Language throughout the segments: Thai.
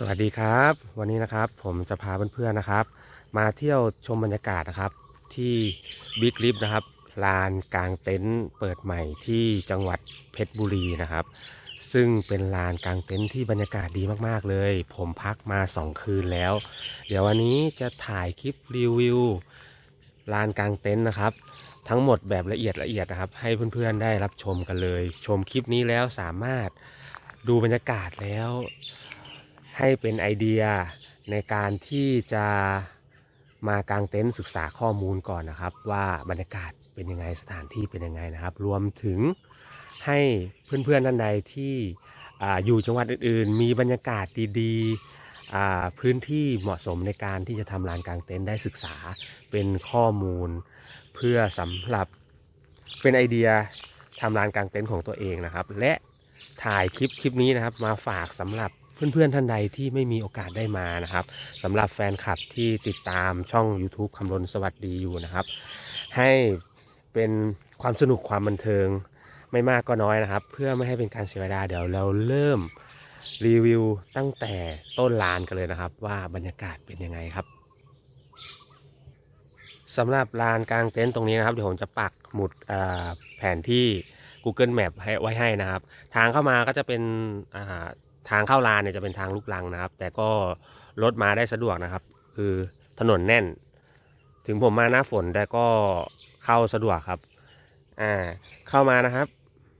สวัสดีครับ วันนี้นะครับผมจะพาเพื่อนๆนะครับ มาเที่ยวชมบรรยากาศนะครับ ที่บิ๊กลิฟนะครับลานกลางเต็นท์เปิดใหม่ที่จังหวัดเพชรบุรีนะครับ ซึ่งเป็นลานกลางเต็นท์ที่บรรยากาศดีมากๆเลย ผมพักมาสองคืนแล้ว เดี๋ยววันนี้จะถ่ายคลิปรีวิวลานกลางเต็นท์นะครับ ทั้งหมดแบบละเอียดละเอียดนะครับ ให้เพื่อนๆได้รับชมกันเลย ชมคลิปนี้แล้วสามารถดูบรรยากาศแล้ว ให้เป็นไอเดียในการที่จะมากางเต็นท์ศึกษาข้อมูลก่อนนะครับ ว่าบรรยากาศเป็นยังไงสถานที่เป็นยังไงนะครับ รวมถึงให้เพื่อนๆท่านใดที่ออยู่จังหวัดอื่นๆ มีบรรยากาศดีๆพื้นที่เหมาะสมในการที่จะทำลานกางเต็นท์ได้ศึกษาเป็นข้อมูล เพื่อสำหรับเป็นไอเดียทำลานกางเต็นท์ของตัวเองนะครับ และถ่ายคลิปคลิปนี้นะครับ มาฝากสำหรับ เพื่อนๆท่านใดที่ไม่มีโอกาสได้มานะครับสำหรับแฟนคลับที่ติดตามช่อง YouTube คำรณสวัสดีอยู่นะครับ ให้เป็นความสนุกความบันเทิงไม่มากก็น้อยนะครับ เพื่อไม่ให้เป็นการเสียเวลาเดี๋ยวเราเริ่มรีวิวตั้งแต่ต้นลานกันเลยนะครับ ว่าบรรยากาศเป็นยังไงครับสำหรับลานกลางเต็นท์ตรงนี้นะครับเดี๋ยวผมจะปักหมุดแผนที่ Google Map ให้ไว้ให้นะครับ ทางเข้ามาก็จะเป็นอ่า ทางเข้าลานเนี่ยจะเป็นทางลูกลังนะครับ แต่ก็รถมาได้สะดวกนะครับ คือถนนแน่น ถึงผมมาหน้าฝนแต่ก็เข้าสะดวกครับ อ่า เข้ามานะครับ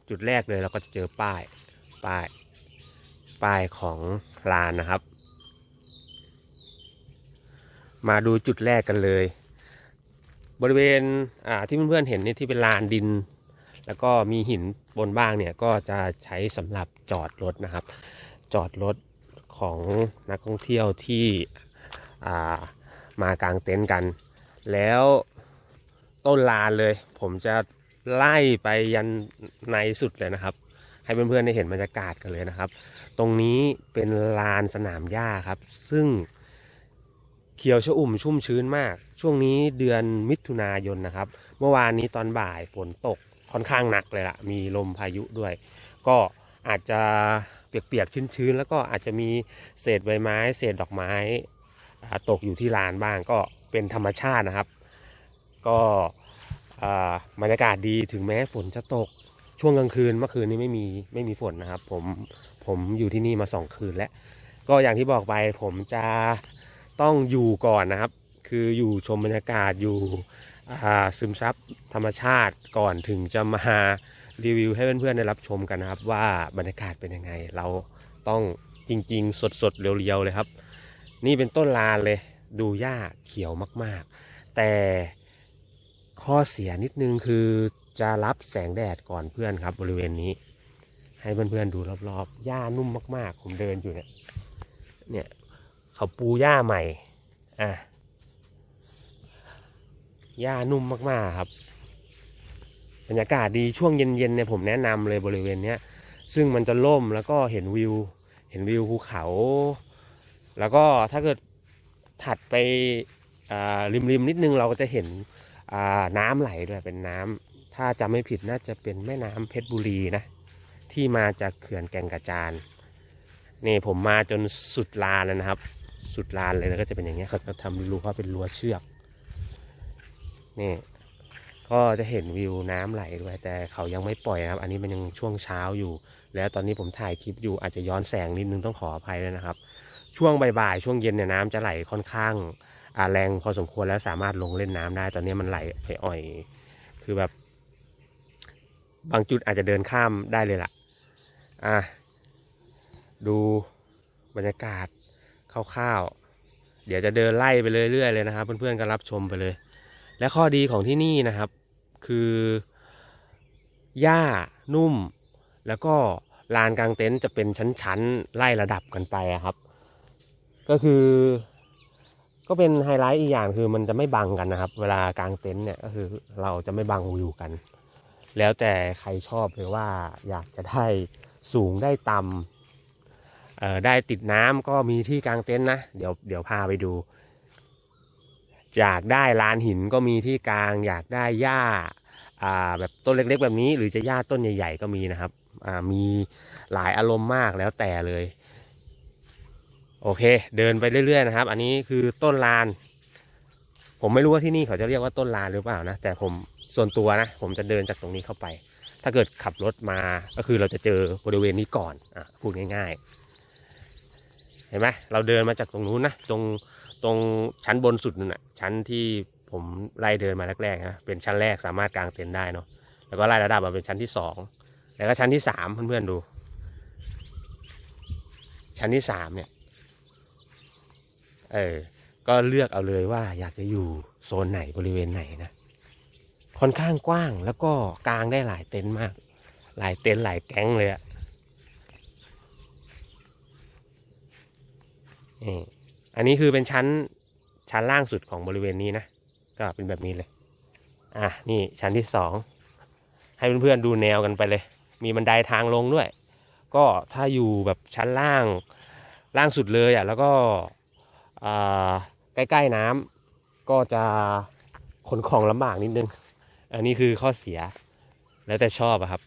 จุดแรกเลยเราก็จะเจอป้าย ป้าย ป้ายของลานนะครับ มาดูจุดแรกกันเลย บริเวณอ่าที่เพื่อนๆเห็นนี่ที่เป็นลานดิน แล้วก็มีหินบนบ้างเนี่ยก็จะใช้สำหรับจอดรถนะครับ จอดรถของนักท่องเที่ยวที่ามากางเต็นท์กัน แล้วต้นลานเลย ผมจะไล่ไปยันในสุดเลยนะครับ ให้เพื่อนๆได้เห็นบรรยากาศกันเลยนะครับ ตรงนี้เป็นลานสนามหญ้าครับ ซึ่งเขียวชอุ่มชุ่มชื้นมาก ช่วงนี้เดือนมิถุนายนนะครับ เมื่อวานนี้ตอนบ่ายฝนตกค่อนข้างหนักเลยละมีลมพายุด้วย ก็อาจจะ เปียกๆชื้นๆ แล้วก็อาจจะมีเศษใบไม้ เศษดอกไม้ตกอยู่ที่ลานบ้างก็เป็นธรรมชาตินะครับ ก็บรรยากาศดีถึงแม้ฝนจะตกช่วงกลางคืนเมื่อคืนนี้ไม่มีไม่มีฝนนะครับ ผมผมอยู่ที่นี่มาสองคืนแล้ว ก็อย่างที่บอกไปผมจะต้องอยู่ก่อนนะครับ คืออยู่ชมบรรยากาศอยู่ซึมซับธรรมชาติก่อนถึงจะมา รีวิวให้เพื่อนๆได้รับชมกันนะครับ ว่าบรรยากาศเป็นยังไง เราต้องจริง ๆ สดๆเรียวๆเลยครับ นี่เป็นต้นลานเลย ดูหญ้าเขียวมากๆ แต่ข้อเสียนิดนึงคือจะรับแสงแดดก่อนเพื่อนครับ บริเวณนี้ ให้เพื่อนๆดูรอบๆหญ้านุ่มมากๆ ผมเดินอยู่เนี่ยเนี่ยเขาปูหญ้าใหม่อะหญ้านุ่มมากๆครับ บรรยากาศดีช่วงเย็นๆเนี่ยผมแนะนำเลยบริเวณเนี้ยซึ่งมันจะล่มแล้วก็เห็นวิว เห็นวิวภูเขา แล้วก็ถ้าเกิดถัดไปอ่าริมนิดนึงเราก็จะเห็นน้ำไหลด้วยเป็นน้ำถ้าจำไม่ผิดน่าจะเป็นแม่น้ำเพชรบุรีนะที่มาจากเขื่อนแก่งกระจานนี่ผมมาจนสุดลานแล้วนะครับ สุดลานเลยแล้วก็จะเป็นอย่างเงี้ยเขาจะทำรูเขาเป็นรั้วเชือกนี่ ก็จะเห็นวิวน้ำไหลด้วยแต่เขายังไม่ปล่อยนะครับ อันนี้มันยังช่วงเช้าอยู่ แล้วตอนนี้ผมถ่ายคลิปอยู่อาจจะย้อนแสงนิดนึงต้องขออภัยด้วยนะครับ ช่วงบ่ายๆช่วงเย็นเนี่ยน้ำจะไหลค่อนข้างอาแรงพอสมควรแล้วสามารถลงเล่นน้ำได้ ตอนนี้มันไหลอ่อยๆคือแบบ บางจุดอาจจะเดินข้ามได้เลยล่ะ อะดูบรรยากาศคร่าวๆเดี๋ยวจะเดินไล่ไปเรื่อยๆเลยนะครับ เพื่อนๆก็รับชมไปเลยและข้อดีของที่นี่นะครับ คือหญ้านุ่ม แล้วก็ลานกลางเต็นท์จะเป็นชั้นๆ ไล่ระดับกันไปครับ ก็คือ ก็เป็นไฮไลท์อีกอย่างคือมันจะไม่บังกันนะครับ เวลากางเต็นท์เนี่ยก็คือเราจะไม่บังวิวกัน แล้วแต่ใครชอบเลยว่าอยากจะได้สูงได้ต่ำได้ติดน้ำก็มีที่กางเต็นท์นะ เดี๋ยวเดี๋ยวพาไปดู อยากได้ลานหินก็มีที่กลาง อยากได้หญ้าอ่าแบบต้นเล็กๆ แบบนี้ หรือจะหญ้าต้นใหญ่ ๆ ก็มีนะครับมีหลายอารมณ์มากแล้วแต่เลยโอโอเค เดินไปเรื่อยๆนะครับ อันนี้คือต้นลาน ผมไม่รู้ว่าที่นี่เขาจะเรียกว่าต้นลานหรือเปล่านะแต่ผมส่วนตัวนะผมจะเดินจากตรงนี้เข้าไป ถ้าเกิดขับรถมาก็คือเราจะเจอบริเวณนี้ก่อนอะพูดง่าย ๆ เห็นไหมเราเดินมาจากตรงนู้นนะตรง ตรงชั้นบนสุดนั่นน่ะชั้นที่ผมไล่เดินมาแรกๆนะเป็นชั้นแรกสามารถกางเต็นท์ได้เนาะแล้วก็ไล่ระดับมาเป็นชั้นที่สองแล้วก็ชั้นที่สามเพื่อนๆดู ชั้นที่สามเนี่ยเออก็เลือกเอาเลยว่าอยากจะอยู่โซนไหนบริเวณไหนนะค่อนข้างกว้างแล้วก็กางได้หลายเต็นท์มาก หลายเต็นท์หลายแก๊งเลยอะนี่ อันนี้คือเป็นชั้นชั้นล่างสุดของบริเวณนี้นะ ก็เป็นแบบนี้เลย อะนี่ชั้นที่สอง ให้เพื่อนๆดูแนวกันไปเลย มีบันไดทางลงด้วย ก็ถ้าอยู่แบบชั้นล่างล่างสุดเลยอะแล้วก็ใกล้ๆน้ำก็จะขนของลำบากนิดนึง อันนี้คือข้อเสีย แล้วแต่ชอบอะครับ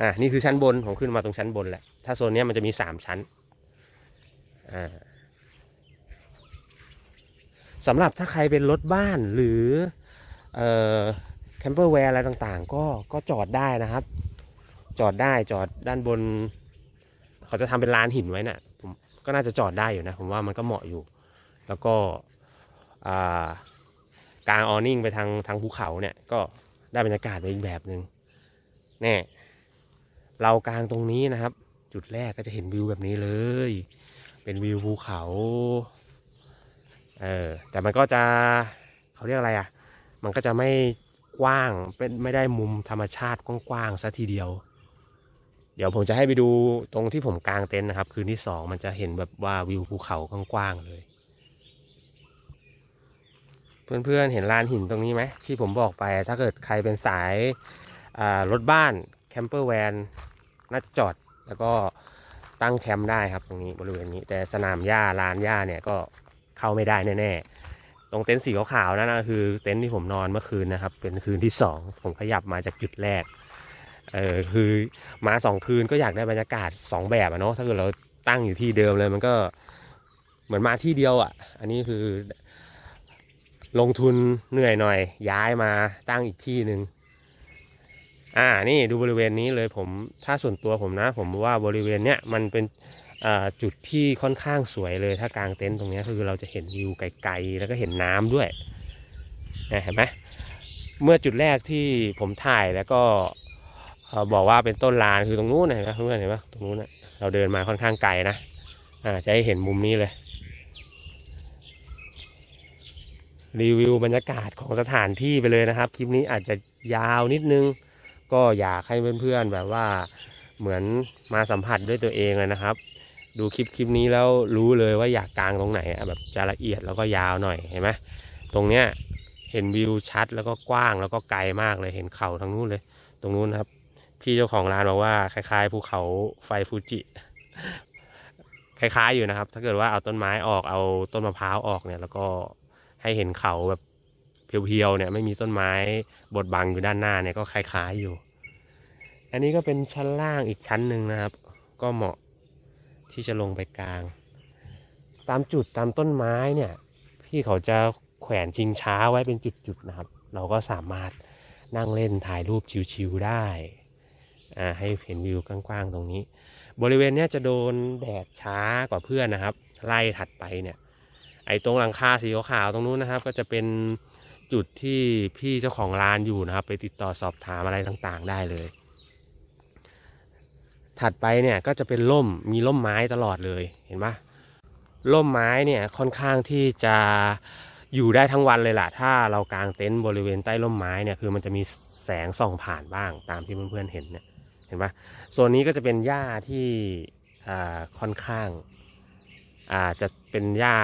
อ่านี่คือชั้นบนผมขึ้นมาตรงชั้นบนแหละ ถ้าโซนนี้มันจะมีสามชั้น สำหรับถ้าใครเป็นรถบ้านหรือออแคมเปอร์แวร์อะไรต่างๆ ก็ก็จอดได้นะครับ จอดได้จอดด้านบน เขาจะทำเป็นลานหินไว้น่ะผมก็น่าจะจอดได้อยู่นะ ผมว่ามันก็เหมาะอยู่ แล้วก็กลางออนิ่งไปทางทางภูเขาเนี่ยก็ได้บรรยากาศไปอีกแบบหนึ่งแน่เรากลางตรงนี้นะครับ จุดแรกก็จะเห็นวิวแบบนี้เลย เป็นวิวภูเขา เออ แต่มันก็จะเขาเรียกอะไรอะ มันก็จะไม่กว้าง เป็นไม่ได้มุมธรรมชาติกว้างๆซะทีเดียว เดี๋ยวผมจะให้ไปดูตรงที่ผมกางเต็นท์นะครับ คืนที่สองมันจะเห็นแบบว่าวิวภูเขากว้างๆเลย เพื่อนๆเห็นลานหินตรงนี้ไหมที่ผมบอกไป ถ้าเกิดใครเป็นสายรถบ้านแคมเปอร์แวนน่าจอดแล้วก็ ตั้งแคมป์ได้ครับตรงนี้บริเวณนี้ แต่สนามหญ้าลานหญ้าเนี่ยก็เข้าไม่ได้แน่ๆตรงเต็นท์สีขาวๆนั่นนะคือเต็นท์ที่ผมนอนเมื่อคืนนะครับ เป็นคืนที่สองผมขยับมาจากจุดแรกเออคือมาสองคืนก็อยากได้บรรยากาศสองแบบอะเนาะถ้าเกิดเราตั้งอยู่ที่เดิมเลย มันก็เหมือนมาที่เดียวอะอันนี้คือลงทุนเหนื่อยหน่อย ย้ายมาตั้งอีกที่หนึ่ง อ่านี่ดูบริเวณนี้เลยผมถ้าส่วนตัวผมนะ ผมว่าบริเวณเนี้ยมันเป็นจุดที่ค่อนข้างสวยเลยถ้ากางเต็นท์ตรงนี้คือเราจะเห็นวิวไกลๆแล้วก็เห็นน้ำด้วยนะเห็นไหมเมื่อจุดแรกที่ผมถ่ายแล้วก็บอกว่าเป็นต้นลานคือตรงนู้นเห็นไหมเพื่อนๆเห็นไหมตรงนู้นนะเราเดินมาค่อนข้างไกลนะอ่าจะให้เห็นมุมนี้เลย รีวิวบรรยากาศของสถานที่ไปเลยนะครับ คลิปนี้อาจจะยาวนิดนึง ก็อยากให้เพื่อนๆแบบว่าเหมือนมาสัมผัสด้วยตัวเองเลยนะครับ ดูคลิปคลิปนี้แล้วรู้เลยว่าอยากกลางตรงไหนแบบจะละเอียดแล้วก็ยาวหน่อยเห็นไหมตรงเนี้ยเห็นวิวชัดแล้วก็กว้างแล้วก็ไกลมากเลยเห็นเขาทางนู้นเลย ตรงนู้นครับ พี่เจ้าของร้านบอกว่าคล้ายๆภูเขาไฟฟูจิ คล้ายๆอยู่นะครับ ถ้าเกิดว่าเอาต้นไม้ออกเอาต้นมะพร้าวออกเนี่ย แล้วก็ให้เห็นเขาแบบ เพียวๆเนี่ยไม่มีต้นไม้บดบังอยู่ด้านหน้าเนี่ยก็คล้ายๆอยู่ อันนี้ก็เป็นชั้นล่างอีกชั้นหนึ่งนะครับ ก็เหมาะที่จะลงไปกลาง ตามจุดตามต้นไม้เนี่ย พี่เขาจะแขวนชิงช้าไว้เป็นจุดๆนะครับ เราก็สามารถนั่งเล่นถ่ายรูปชิวๆได้อ่าให้เห็นวิวกว้างๆตรงนี้ บริเวณเนี้ยจะโดนแดดช้ากว่าเพื่อนนะครับ ไล่ถัดไปเนี่ย ไอ้ตรงหลังคาสีขาวๆตรงนู้นนะครับ ก็จะเป็น จุดที่พี่เจ้าของร้านอยู่นะครับ ไปติดต่อสอบถามอะไรต่างๆได้เลย ถัดไปเนี่ยก็จะเป็นร่มมีร่มไม้ตลอดเลยเห็นปะร่มไม้เนี่ยค่อนข้างที่จะอยู่ได้ทั้งวันเลยล่ะ ถ้าเรากางเต็นท์บริเวณใต้ร่มไม้เนี่ยคือมันจะมีแสงส่องผ่านบ้างตามที่เพื่อนๆเห็นเนี่ยเห็นปะโซนนี้ก็จะเป็นหญ้าที่อ่าค่อนข้างอ่าจะเป็นหญ้า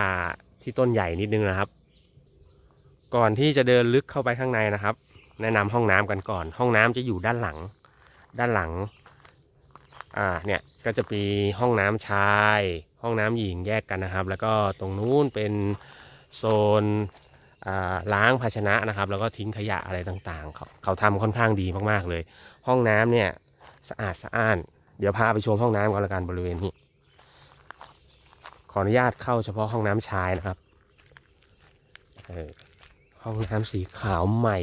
ที่ต้นใหญ่นิดนึงนะครับ ก่อนที่จะเดินลึกเข้าไปข้างในนะครับ แนะนำห้องน้ำกันก่อน ห้องน้ำจะอยู่ด้านหลัง ด้านหลัง อ่า เนี่ย ก็จะมีห้องน้ำชาย ห้องน้ำหญิงแยกกันนะครับ แล้วก็ตรงนู้นเป็นโซนอ่าล้างภาชนะนะครับ แล้วก็ทิ้งขยะอะไรต่างๆ เขาเขาทำค่อนข้างดีมากๆเลย ห้องน้ำเนี่ยสะอาดสะอ้าน เดี๋ยวพาไปชมห้องน้ำกันละกันบริเวณนี้ ขออนุญาตเข้าเฉพาะห้องน้ำชายนะครับเออ ห้องน้ำสีขาวใหม่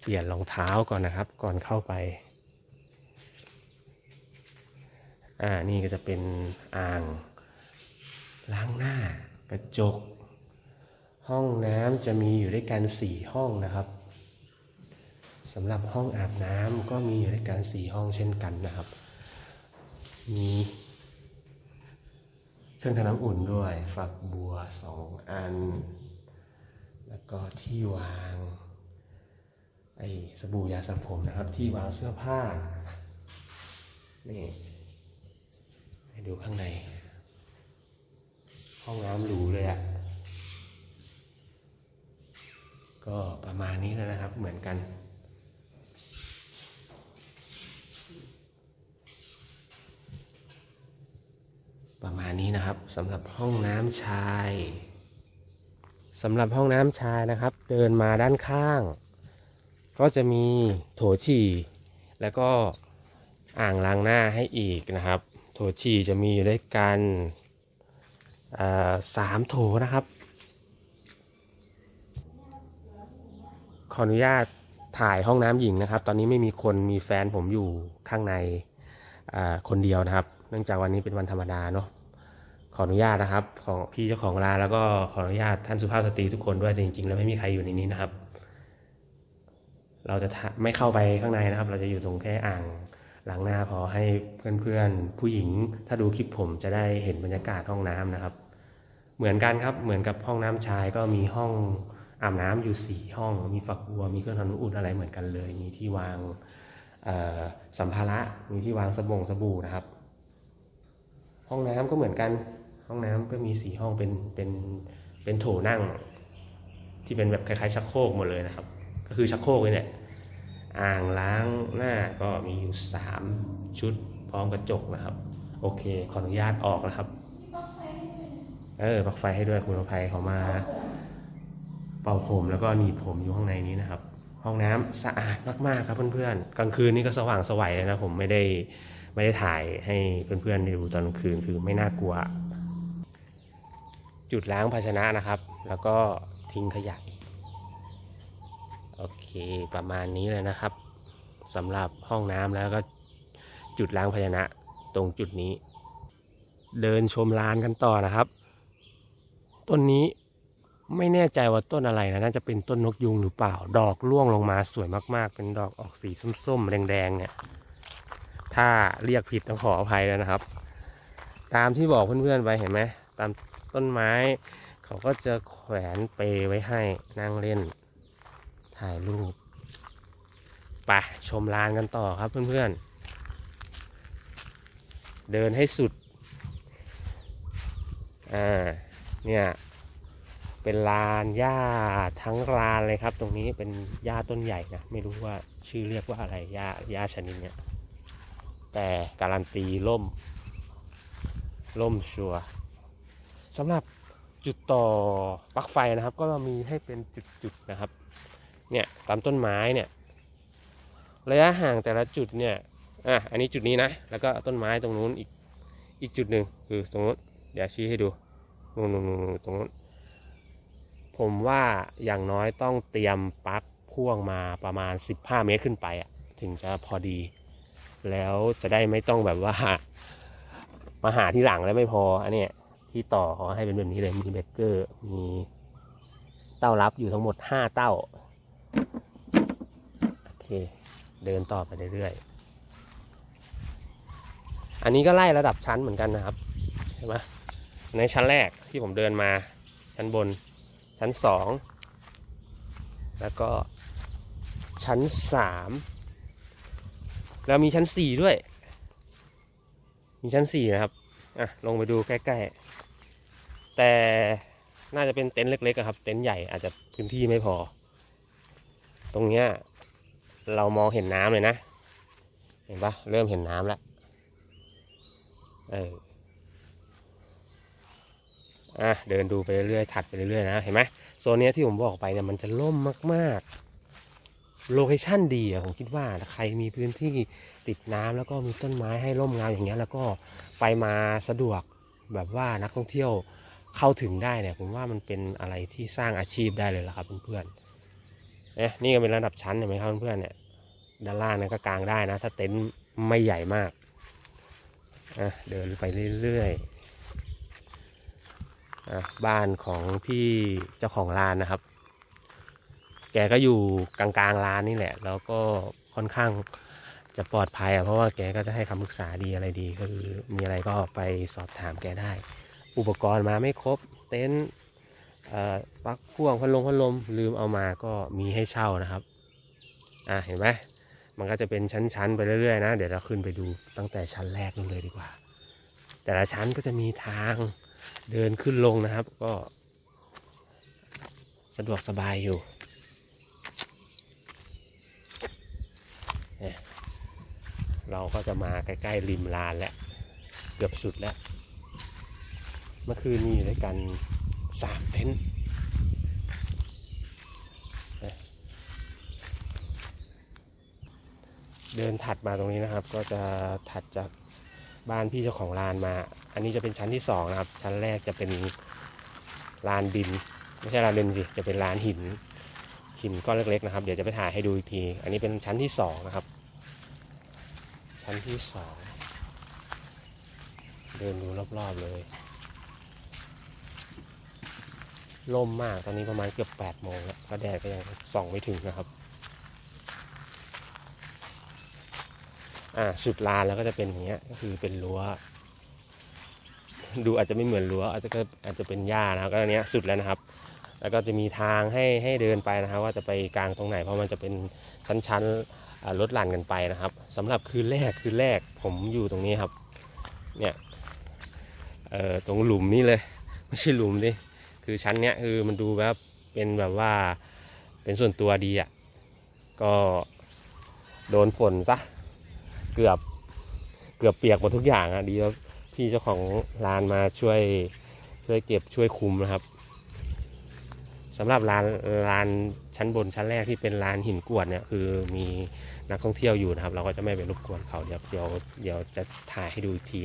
เปลี่ยนรองเท้าก่อนนะครับ ก่อนเข้าไป อ่า นี่ก็จะเป็นอ่าง ล้างหน้ากระจก ห้องน้ำจะมีอยู่ด้วยกันสี่ห้องนะครับสำหรับห้องอาบน้ำก็มีอยู่ด้วยกันสี่ห้องเช่นกันนะครับ มี รื่องทำน้ำอุ่นด้วย ฝักบัวสองอัน แล้วก็ที่วางไอ้สบู่ยาสระผมนะครับ ที่วางเสื้อผ้า นี่ให้ดูข้างใน ห้องน้ำหรูเลยอะ่ะ ก็ประมาณนี้แล้วนะครับ เหมือนกัน ประมาณนี้นะครับสำหรับห้องน้ำชายสำหรับห้องน้ำชายนะครับ เดินมาด้านข้าง ก็จะมีโถฉี่ แล้วก็อ่างล้างหน้าให้อีกนะครับ โถฉี่จะมีอยู่ด้วยกันสามโถนะครับ ขออนุญาตถ่ายห้องน้ำหญิงนะครับ ตอนนี้ไม่มีคนมีแฟนผมอยู่ข้างในคนเดียวนะครับ เนื่องจากวันนี้เป็นวันธรรมดาเนาะ ขออนุญาตนะครับ ของพี่เจ้าของร้านแล้วก็ขออนุญาตท่านสุภาพสตรีทุกคนด้วยแต่จริงๆ แล้วไม่มีใครอยู่ในนี้นะครับ เราจะไม่เข้าไปข้างในนะครับ เราจะอยู่ตรงแค่อ่างล้างหน้าพอให้เพื่อนๆผู้หญิง ถ้าดูคลิปผมจะได้เห็นบรรยากาศห้องน้ำนะครับ เหมือนกันครับเหมือนกับห้องน้ำชายก็มีห้องอาบน้ำอยู่สี่ห้อง มีฝักบัวมีเครื่องทำน้ำอุ่นอะไรเหมือนกันเลย มีที่วางสัมภาระมีที่วางสบงสบู่นะครับ ห้องน้ำก็เหมือนกัน ห้องน้ำก็มีสี่ห้องเป็นเป็นเป็นโถนั่ง ที่เป็นแบบคล้ายๆชักโครกหมดเลยนะครับ ก็คือชักโครกเลยเนี่ยอ่างล้างหน้าก็มีอยู่สามชุดพร้อมกระจกนะครับ โอเค ขออนุญาตออกนะครับ เออปลั๊กไฟให้ด้วยคุณอภัยเขามา เป่าผมแล้วก็หนีบผมอยู่ข้างในนี้นะครับ ห้องน้ำสะอาดมากๆครับเพื่อนๆกลางคืนนี่ก็สว่างสวัยเลยนะผมไม่ได้ไม่ได้ถ่ายให้เพื่อนๆด้ดูตอนกลางคืนคือไม่น่ากลัว จุดล้างภาชนะนะครับ แล้วก็ทิ้งขยะโอเคประมาณนี้เลยนะครับสำหรับห้องน้ำแล้วก็จุดล้างภาชนะตรงจุดนี้ เดินชมลานกันต่อนะครับ ต้นนี้ไม่แน่ใจว่าต้นอะไรนะน่าจะเป็นต้นนกยุงหรือเปล่า ดอกร่วงลงมาสวยมาก ๆ เป็นดอกออกสีส้มๆแดงๆเนี่ยถ้าเรียกผิดต้องขออภัยแล้วนะครับ ตามที่บอกเพื่อนๆไปเห็นไหมตาม ต้นไม้ เขาก็จะแขวนเปไว้ให้นั่งเล่น ถ่ายรูปไปชมลานกันต่อครับเพื่อนๆ เดินให้สุด อ่า เนี่ย เป็นลานหญ้าทั้งลานเลยครับ ตรงนี้เป็นหญ้าต้นใหญ่นะ ไม่รู้ว่าชื่อเรียกว่าอะไรหญ้าหญ้าชนิดเนี้ยแต่การันตีล่ม ล่มชัวร์ สำหรับจุดต่อปลั๊กไฟนะครับ ก็มีให้เป็นจุดๆนะครับ เนี่ยตามต้นไม้เนี่ยระยะห่างแต่ละจุดเนี่ยอะอันนี้จุดนี้นะ แล้วก็ต้นไม้ตรงนู้นอีกอีกจุดหนึ่งคือตรงนู้นเดี๋ยวชี้ให้ดูนู่นนู่นนู่นตรงนู้นผมว่าอย่างน้อยต้องเตรียมปลั๊กพ่วงมาประมาณ 15 เมตรขึ้นไปอะถึงจะพอดี แล้วจะได้ไม่ต้องแบบว่า มาหาที่หลังแล้วไม่พออันเนี้ย ที่ต่อขาให้เป็นแบบนี้เลยมีเบเกอร์มีเต้ารับอยู่ทั้งหมด5เต้าโอเค เดินต่อไปเรื่อยๆอันนี้ก็ไล่ระดับชั้นเหมือนกันนะครับเห็นไหมในชั้นแรกที่ผมเดินมาชั้นบนชั้นสองแล้วก็ชั้นสามแล้วมีชั้นสี่ด้วย มีชั้นสี่นะครับ อะ ลงไปดูใกล้ๆ แต่น่าจะเป็นเต็นท์เล็กๆครับ เต็นท์ใหญ่อาจจะพื้นที่ไม่พอ ตรงเนี้ยเรามองเห็นน้ำเลยนะ เห็นปะเริ่มเห็นน้ำแล้วเอออะเดินดูไปเรื่อยๆถัดไปเรื่อยๆนะเห็นไหมโซนนี้ที่ผมบอกไปเนี่ยมันจะล่มมากๆโลเคชั่นดีอะผมคิดว่าใครมีพื้นที่ติดน้ำแล้วก็มีต้นไม้ให้ร่มเงาอย่างเงี้ยแล้วก็ไปมาสะดวกแบบว่านักท่องเที่ยว เข้าถึงได้เนี่ยผมว่ามันเป็นอะไรที่สร้างอาชีพได้เลยละครับเพื่อนๆเนี่ยนี่ก็เป็นระดับชั้นเห็นไหมครับเพื่อนๆเนี่ยด้านล่างเนี่ยก็กางได้นะ ถ้าเต็นท์ไม่ใหญ่มากอะเดินไปเรื่อยๆอะบ้านของพี่เจ้าของร้านนะครับ แกก็อยู่กลางๆร้านนี่แหละ แล้วก็ค่อนข้างจะปลอดภัยอะเพราะว่าแกก็จะให้คำปรึกษาดีอะไรดีก็คือมีอะไรก็ไปสอบถามแกได้ อุปกรณ์มาไม่ครบ เต็นท์ปลั๊กพ่วงพัดลมพัดลมลืมเอามาก็มีให้เช่านะครับ อะเห็นไหมมันก็จะเป็นชั้นๆไปเรื่อยๆนะ เดี๋ยวเราขึ้นไปดูตั้งแต่ชั้นแรกนู่นเลยดีกว่า แต่ละชั้นก็จะมีทางเดินขึ้นลงนะครับ ก็ สะดวกสบายอยู่เนี่ยเราก็จะมาใกล้ๆริมลานแล้ว เกือบสุดแล้ว เมื่อคืนมีอยู่ด้วยกันสามเต็นท์เนี่ยเดินถัดมาตรงนี้นะครับ ก็จะถัดจากบ้านพี่เจ้าของลานมา อันนี้จะเป็นชั้นที่สองนะครับ ชั้นแรกจะเป็นลานดิน ไม่ใช่ลานดินสิ จะเป็นลานหิน หินก้อนเล็กๆนะครับ เดี๋ยวจะไปถ่ายให้ดูอีกที อันนี้เป็นชั้นที่สองนะครับ ชั้นที่สอง เดินดูรอบๆเลย ลมมากตอนนี้ประมาณเกือบแปดโมงแล้วก็แดดก็ยังส่องไม่ถึงนะครับ อ่าสุดลานแล้วก็จะเป็นอย่างเงี้ยก็คือเป็นรั้วดูอาจจะไม่เหมือนรั้วอาจจะก็อาจจะเป็นหญ้านะครับก็อันเนี้ยสุดแล้วนะครับ แล้วก็จะมีทางให้ให้เดินไปนะครับ ว่าจะไปกลางตรงไหนเพราะมันจะเป็นชั้นๆอ่าลดหลั่นกันไปนะครับสำหรับคืนแรกคืนแรกผมอยู่ตรงนี้ครับ เนี่ยเอ่อตรงหลุมนี้เลย ไม่ใช่หลุมดิ คือชั้นเนี้ยคือมันดูแบบเป็นแบบว่าเป็นส่วนตัวดีอะ ก็โดนฝนซะ เกือบเกือบเปียกหมดทุกอย่างอะ ดีแล้วพี่เจ้าของร้านมาช่วยช่วยเก็บช่วยคุมนะครับสำหรับร้านร้านชั้นบนชั้นแรกที่เป็นร้านหินกวดเนี่ยคือมีนักท่องเที่ยวอยู่นะครับ เราก็จะไม่ไปรบกวนเขาเดี๋ยวเดี๋ยวเดี๋ยวจะถ่ายให้ดูอีกที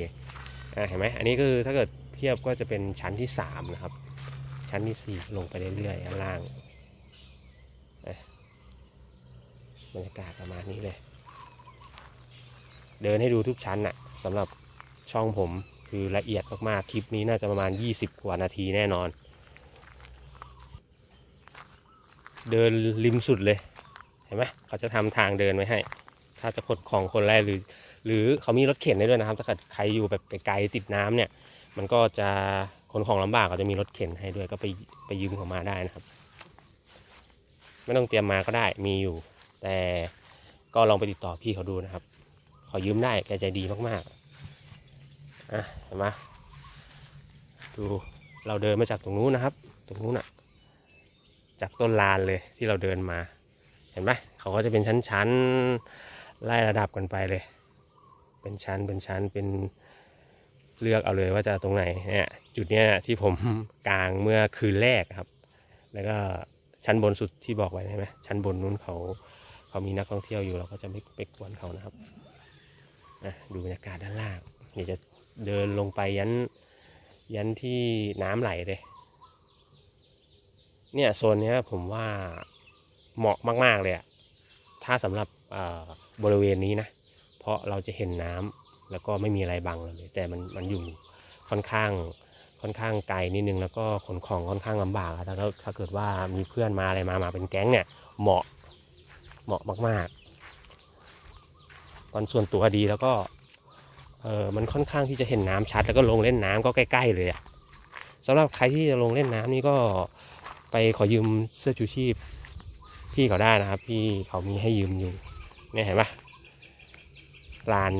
อ่าเห็นไหมอันนี้คือถ้าเกิดเทียบก็จะเป็นชั้นที่สามนะครับ ชั้นที่สี่ลงไปเรื่อยๆล่างอะบรรยากาศประมาณนี้เลย เดินให้ดูทุกชั้นน่ะสำหรับช่องผมคือละเอียดมากๆ คลิปนี้น่าจะประมาณ 20 กว่านาทีแน่นอน เดินริมสุดเลย เห็นไหมเขาจะทำทางเดินไว้ให้ ถ้าจะขนของคนแรกหรือ หรือเขามีรถเข็นได้ด้วยนะครับ ถ้าเกิดใครอยู่แบบไกลๆติดน้ำเนี่ย มันก็จะ ขนของลำบากเขาจะมีรถเข็นให้ด้วยก็ไปไปยืมเขามาได้นะครับ ไม่ต้องเตรียมมาก็ได้มีอยู่ แต่ก็ลองไปติดต่อพี่เขาดูนะครับ ขอยืมได้แกใจดีมากๆอะเห็นไหมดูเราเดินมาจากตรงนู้นนะครับ ตรงนู้นอะ จากต้นลานเลยที่เราเดินมา เห็นไหมเขาก็จะเป็นชั้นๆไล่ระดับกันไปเลย เป็นชั้นเป็นชั้นเป็น เลือกเอาเลยว่าจะตรงไหนเนี่ยจุดเนี้ยที่ผมกลางเมื่อคืนแรกครับ แล้วก็ชั้นบนสุดที่บอกไว้ใช่ไหมชั้นบนนู้นเขาเขามีนักท่องเที่ยวอยู่เราก็จะไม่ไปกวนเขานะครับอะดูบรรยากาศด้านล่างเดี๋ยวจะเดินลงไปยันยันที่น้ำไหลเลยเนี่ยโซนเนี้ยผมว่าเหมาะมาก ๆ เลยอะถ้าสำหรับบริเวณนี้นะ เพราะเราจะเห็นน้ำ แล้วก็ไม่มีอะไรบังเราเลย แต่มันมันอยู่ค่อนข้างค่อนข้างไกลนิดนึงแล้วก็ขนของค่อนข้างลำบากถ้าถ้าเกิดว่ามีเพื่อนมาอะไรมามาเป็นแก๊งเนี่ย เหมาะเหมาะมากๆตอนส่วนตัวดีแล้วก็เออมันค่อนข้างที่จะเห็นน้ำชัด แล้วก็ลงเล่นน้ำก็ใกล้ ๆ เลยอะสำหรับใครที่จะลงเล่นน้ำนี่ก็ไปขอยืมเสื้อชูชีพ พี่เขาได้นะครับ พี่เขามีให้ยืมอยู่เนี่ยเห็นปะลาน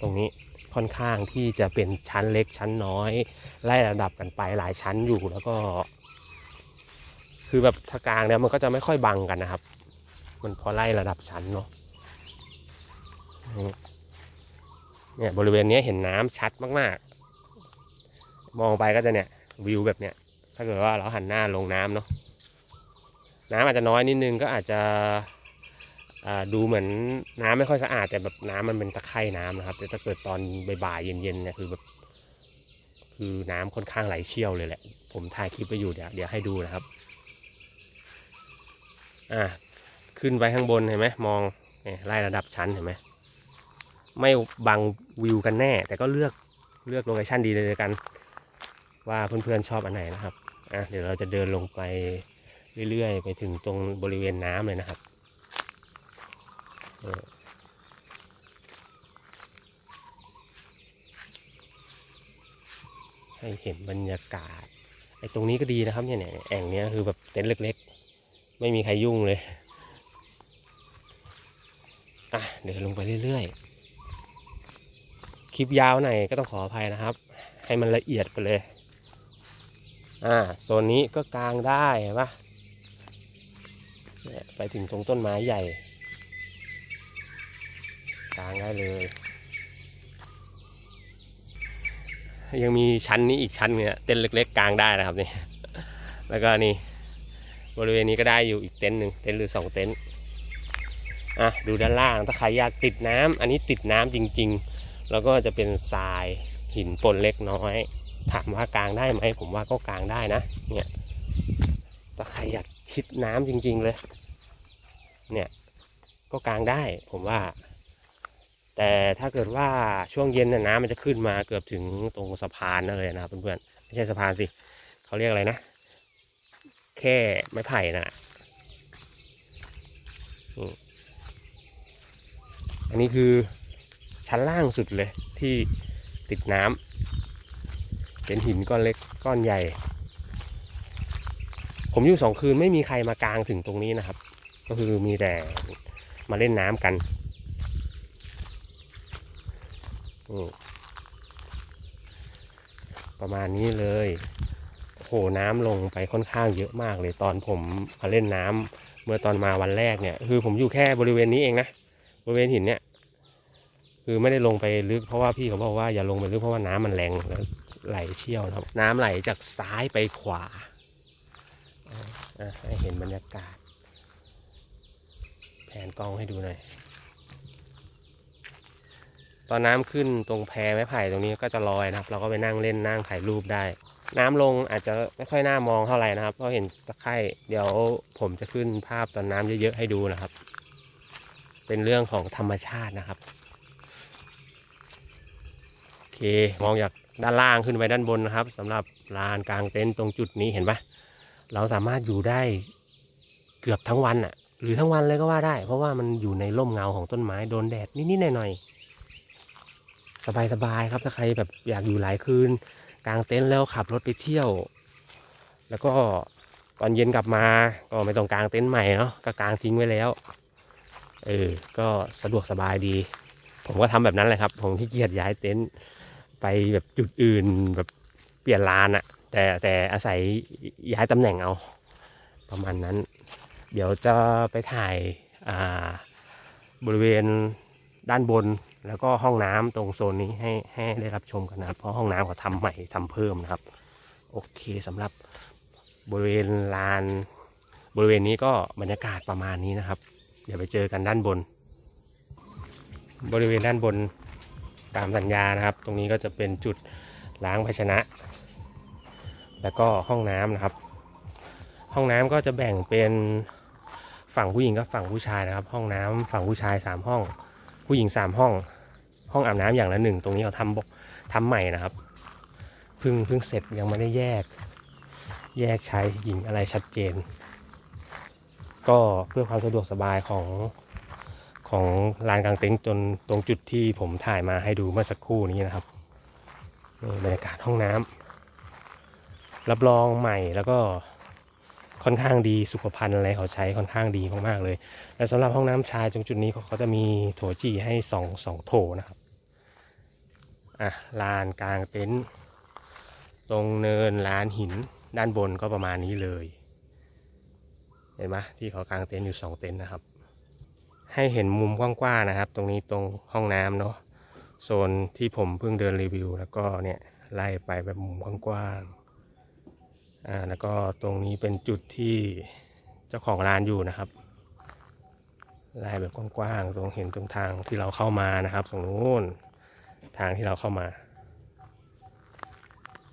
ตรงนี้ค่อนข้างที่จะเป็นชั้นเล็กชั้นน้อย ไล่ระดับกันไปหลายชั้นอยู่แล้วก็ คือแบบถ้ากลางเนี่ยมันก็จะไม่ค่อยบังกันนะครับ มันพอไล่ระดับชั้นเนาะเนี่ยบริเวณนี้เห็นน้ำชัดมากๆ มองไปก็จะเนี่ยวิวแบบเนี้ยถ้าเกิดว่าเราหันหน้าลงน้ำเนาะน้ำอาจจะน้อยนิดนึงก็อาจจะ ดูเหมือนน้ำไม่ค่อยสะอาดแต่แบบน้ำมันเป็นตะไคร่น้ำนะครับ แต่ถ้าเกิดตอนบ่ายๆเย็นๆเนี่ยคือแบบคือน้ำค่อนข้างไหลเชี่ยวเลยแหละ ผมถ่ายคลิปไปอยู่เดี๋ยวเดี๋ยวให้ดูนะครับ อ่าขึ้นไปข้างบนเห็นไหมมองไล่ระดับชั้นเห็นไหมไม่บังวิวกันแน่ แต่ก็เลือกเลือกโลเคชั่นดีเลยกัน ว่าเพื่อนๆชอบอันไหนนะครับอะเดี๋ยวเราจะเดินลงไปเรื่อยๆ ไปถึงตรงบริเวณน้ำเลยนะครับ ให้เห็นบรรยากาศ ไอ้ตรงนี้ก็ดีนะครับเนี่ยเนี่ยแอ่งเนี้ยคือแบบเต็นท์เล็กๆ ไม่มีใครยุ่งเลย อะ เดินลงไปเรื่อยๆ คลิปยาวหน่อยก็ต้องขออภัยนะครับ ให้มันละเอียดไปเลย อ่า โซนนี้ก็กางได้เห็นปะเนี่ยไปถึงตรงต้นไม้ใหญ่างได้เลย ยังมีชั้นนี้อีกชั้นเนี่ยเต็นท์เล็ก ๆกางได้นะครับนี่แล้วก็นี่บริเวณนี้ก็ได้อยู่อีกเต็นท์หนึ่งเต็นท์หรือสองเต็นท์อะดูด้านล่างถ้าใครอยากติดน้ำอันนี้ติดน้ำจริง ๆ แล้วก็จะเป็นทรายหินปนเล็กน้อย ถามว่ากลางได้ไหมผมว่าก็กลางได้นะเนี่ยถ้าใครอยากชิดน้ำจริง ๆเลย เนี่ยก็กลางได้ผมว่า แต่ถ้าเกิดว่าช่วงเย็นน่ะน้ำมันจะขึ้นมาเกือบถึงตรงสะพานนั่นเลยนะครับเพื่อนๆไม่ใช่สะพานสิเขาเรียกอะไรนะ แค่ไม้ไผ่นะอืมอันนี้คือชั้นล่างสุดเลยที่ติดน้ำเป็นหินก้อนเล็กก้อนใหญ่ ผมอยู่สองคืนไม่มีใครมากางถึงตรงนี้นะครับ ก็คือมีแต่มาเล่นน้ำกัน อืมประมาณนี้เลยโหน้ำลงไปค่อนข้างเยอะมากเลยตอนผมมาเล่นน้ำเมื่อตอนมาวันแรกเนี่ย คือผมอยู่แค่บริเวณนี้เองนะบริเวณหินเนี่ย คือไม่ได้ลงไปลึกเพราะว่าพี่เขาบอกว่าอย่าลงไปลึกเพราะว่าน้ำมันแรงแล้วไหลเชี่ยวนะครับ น้ำไหลจากซ้ายไปขวาให้เห็นบรรยากาศ แผนกล้องให้ดูหน่อย ตอนน้ำขึ้นตรงแพไม้ไผ่ตรงนี้ก็จะลอยนะครับ เราก็ไปนั่งเล่นนั่งถ่ายรูปได้ น้ำลงอาจจะไม่ค่อยน่ามองเท่าไหร่นะครับเพราะเห็นตะไคร่เดี๋ยวผมจะขึ้นภาพตอนน้ำเยอะๆให้ดูนะครับ เป็นเรื่องของธรรมชาตินะครับโอเคมองจากด้านล่างขึ้นไปด้านบนนะครับสำหรับลานกลางเต็นท์ตรงจุดนี้เห็นปะเราสามารถอยู่ได้เกือบทั้งวันอะหรือทั้งวันเลยก็ว่าได้ เพราะว่ามันอยู่ในร่มเงาของต้นไม้โดนแดดนิดๆหน่อยๆ สบายๆครับถ้าใครแบบอยากอยู่หลายคืนกลางเต็นท์แล้วขับรถไปเที่ยว แล้วก็ตอนเย็นกลับมาก็ไม่ต้องกลางเต็นท์ใหม่เนาะก็กลางทิ้งไว้แล้วเออก็สะดวกสบายดี ผมก็ทำแบบนั้นแหละครับ ผมที่เกียจย้ายเต็นท์ไปแบบจุดอื่นแบบเปลี่ยนลานอะแต่แต่อาศัยย้ายตำแหน่งเอา ประมาณนั้น เดี๋ยวจะไปถ่ายอ่าบริเวณด้านบน แล้วก็ห้องน้ำตรงโซนนี้ให้ให้ได้รับชมกันนะครับ เพราะห้องน้ำเขาทำใหม่ทำเพิ่มนะครับ โอเคสำหรับบริเวณลาน บริเวณนี้ก็บรรยากาศประมาณนี้นะครับ เดี๋ยวไปเจอกันด้านบน บริเวณด้านบนตามสัญญานะครับ ตรงนี้ก็จะเป็นจุดล้างภาชนะ แล้วก็ห้องน้ำนะครับ ห้องน้ำก็จะแบ่งเป็นฝั่งผู้หญิงกับฝั่งผู้ชายนะครับ ห้องน้ำฝั่งผู้ชายสามห้อง ผู้หญิงสามห้อง ห้องอาบน้ำอย่างละหนึ่งตรงนี้เขาทำบทำใหม่นะครับเพิ่งเพิ่งเสร็จยังไม่ได้แยก แยกชายหญิงอะไรชัดเจน ก็เพื่อความสะดวกสบายของของลานกลางเต็นท์จนตรงจุดที่ผมถ่ายมาให้ดูเมื่อสักครู่นี้นะครับบรรยากาศห้องน้ำรับรองใหม่แล้วก็ ค่อนข้างดีสุขภัณฑ์อะไรเขาใช้ค่อนข้างดีมากๆเลย และสำหรับห้องน้ำชายตรงจุดนี้เขาจะมีโถจีให้สองสองโถนะครับอะลานกลางเต็นท์ตรงเนินลานหินด้านบนก็ประมาณนี้เลยเห็นไหมที่เขากางเต็นท์อยู่สองเต็นท์นะครับ ให้เห็นมุมกว้างๆนะครับ ตรงนี้ตรงห้องน้ำเนาะโซนที่ผมเพิ่งเดินรีวิว แล้วก็เนี่ยไล่ไปแบบมุมกว้างๆ อ่าแล้วก็ตรงนี้เป็นจุดที่เจ้าของร้านอยู่นะครับไล่แบบกว้างๆตรงเห็นตรงทางที่เราเข้ามานะครับตรงนู้นทางที่เราเข้ามา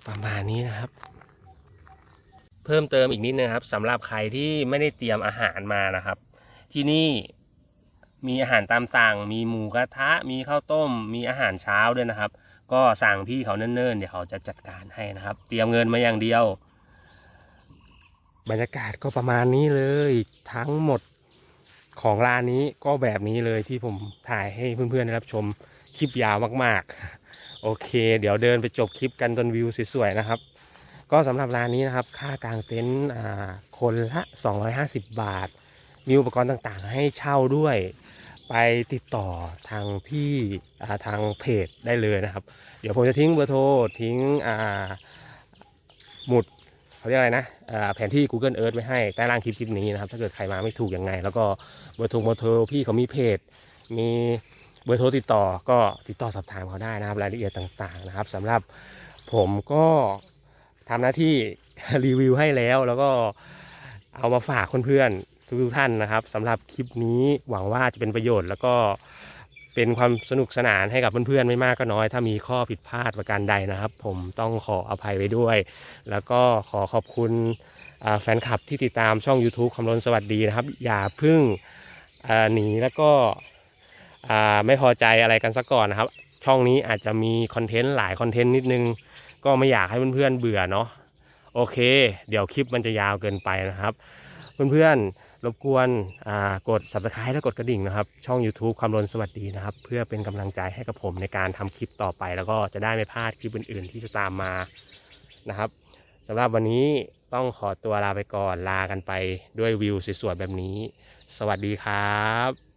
ประมาณนี้นะครับ เพิ่มเติมอีกนิดนะครับสำหรับใครที่ไม่ได้เตรียมอาหารมานะครับ ที่นี่มีอาหารตามสั่ง มีหมูกระทะ มีข้าวต้ม มีอาหารเช้าด้วยนะครับ ก็สั่งพี่เขาเนิ่นๆ เดี๋ยวเขาจะจัดการให้นะครับ เตรียมเงินมาอย่างเดียว บรรยากาศก็ประมาณนี้เลย ทั้งหมดของร้านนี้ก็แบบนี้เลยที่ผมถ่ายให้เพื่อนๆได้รับชมคลิปยาวมากๆ โอเค เดี๋ยวเดินไปจบคลิปกันจนวิวสวยๆนะครับ ก็สำหรับร้านนี้นะครับ ค่ากางเต็นท์คนละ 250 บาท มีอุปกรณ์ต่างๆ ให้เช่าด้วย ไปติดต่อทางพี่าทางเพจได้เลยนะครับ เดี๋ยวผมจะทิ้งเบอร์โทรทิ้งหมุด เขาเรียกอะไรนะแผนที่ Google Earth ไว้ให้ใต้ล่างคลิปคลิปนี้นะครับ ถ้าเกิดใครมาไม่ถูกยังไง แล้วก็เบอร์โทรเบอร์โทรพี่เขามีเพจ มีเบอร์โทรติดต่อก็ติดต่อสอบถามเขาได้นะครับรายละเอียดต่างๆนะครับสำหรับผมก็ทำหน้าที่รีวิวให้แล้ว แล้วก็เอามาฝากเพื่อนๆทุกท่านนะครับสำหรับคลิปนี้หวังว่าจะเป็นประโยชน์แล้วก็ เป็นความสนุกสนานให้กับเพื่อนๆไม่มากก็น้อย ถ้ามีข้อผิดพลาดประการใดนะครับ ผมต้องขออภัยไว้ด้วย แล้วก็ขอขอบคุณแฟนคลับที่ติดตามช่อง YouTube คำรณสวัสดีนะครับ อย่าเพึ่งหนีแล้วก็ไม่พอใจอะไรกันซะก่อนนะครับ ช่องนี้อาจจะมีคอนเทนต์หลายคอนเทนต์นิดนึง ก็ไม่อยากให้เพื่อนๆเบื่อเนาะโอเค เดี๋ยวคลิปมันจะยาวเกินไปนะครับ เพื่อนๆ รบกวนกด subscribe และกดกระดิ่งนะครับ ช่อง YouTube ความรนสวัสดีนะครับ เพื่อเป็นกำลังใจให้กับผมในการทำคลิปต่อไป แล้วก็จะได้ไม่พลาดคลิปอื่น ๆ ที่จะตามมานะครับสำหรับวันนี้ต้องขอตัวลาไปก่อนลากันไปด้วยวิวสวยๆแบบนี้ สวัสดีครับ